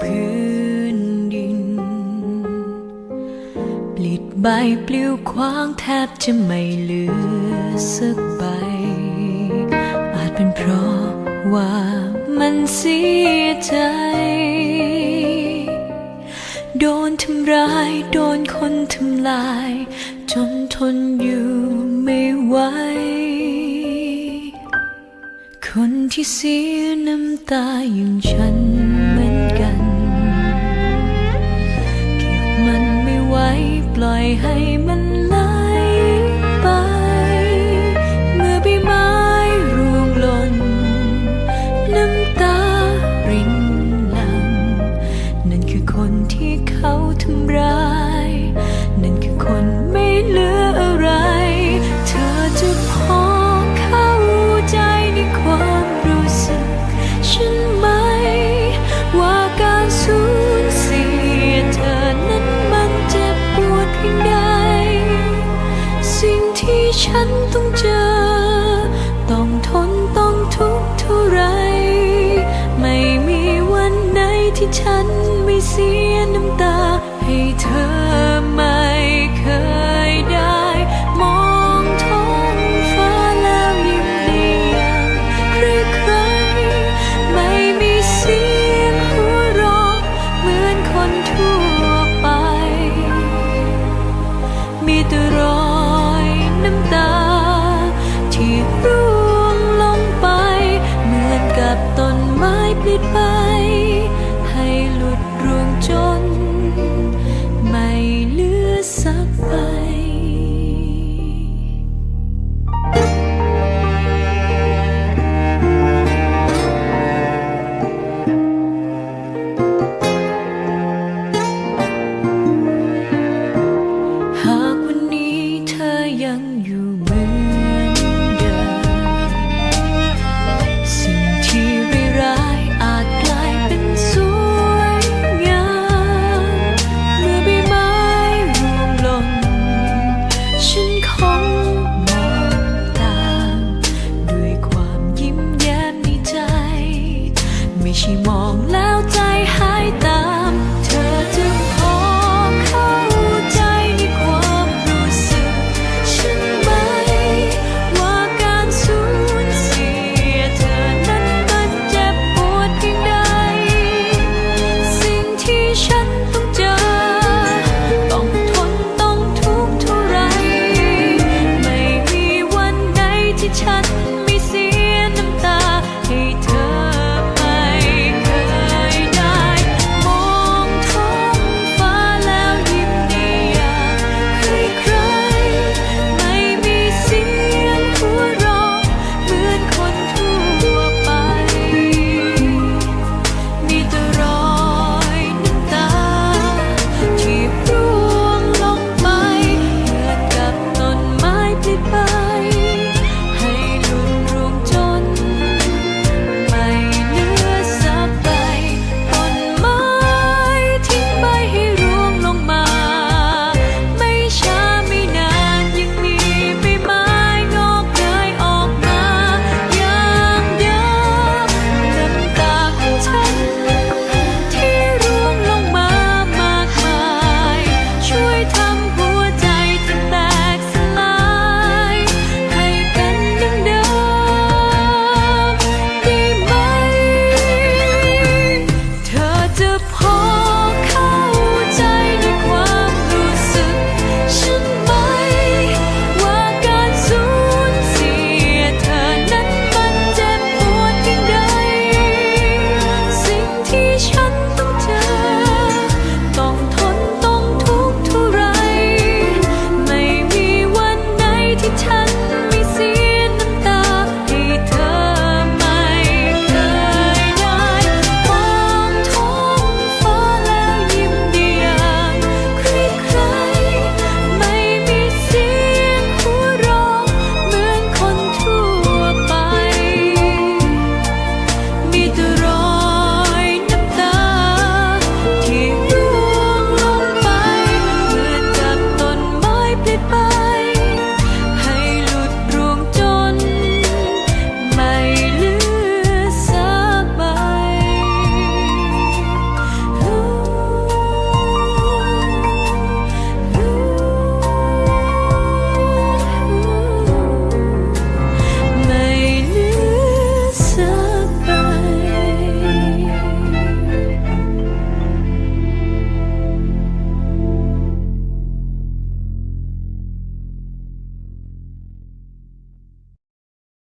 พื้นดิน ปลิดใบปลิวคว้างแทบจะไม่เหลือสักใบ อาจเป็นเพราะว่ามันเสียใจ โดนทำร้าย โดนคนทำลาย จนทนอยู่ไม่ไหวคนที่เสียน้ำตาอย่างฉัน ป ที่ฉันไม่เสียน้ำตา ให้เธอไม่เคยได้ มองท้องฟ้าแล้วยิ้มดีอย่างใครใครไม่มีเสียงหัวเราะเหมือนคนทั่วไป มีแต่รอยน้ำตา ที่ร่วงลงไป เหมือนกับต้นไม้ปลิดไป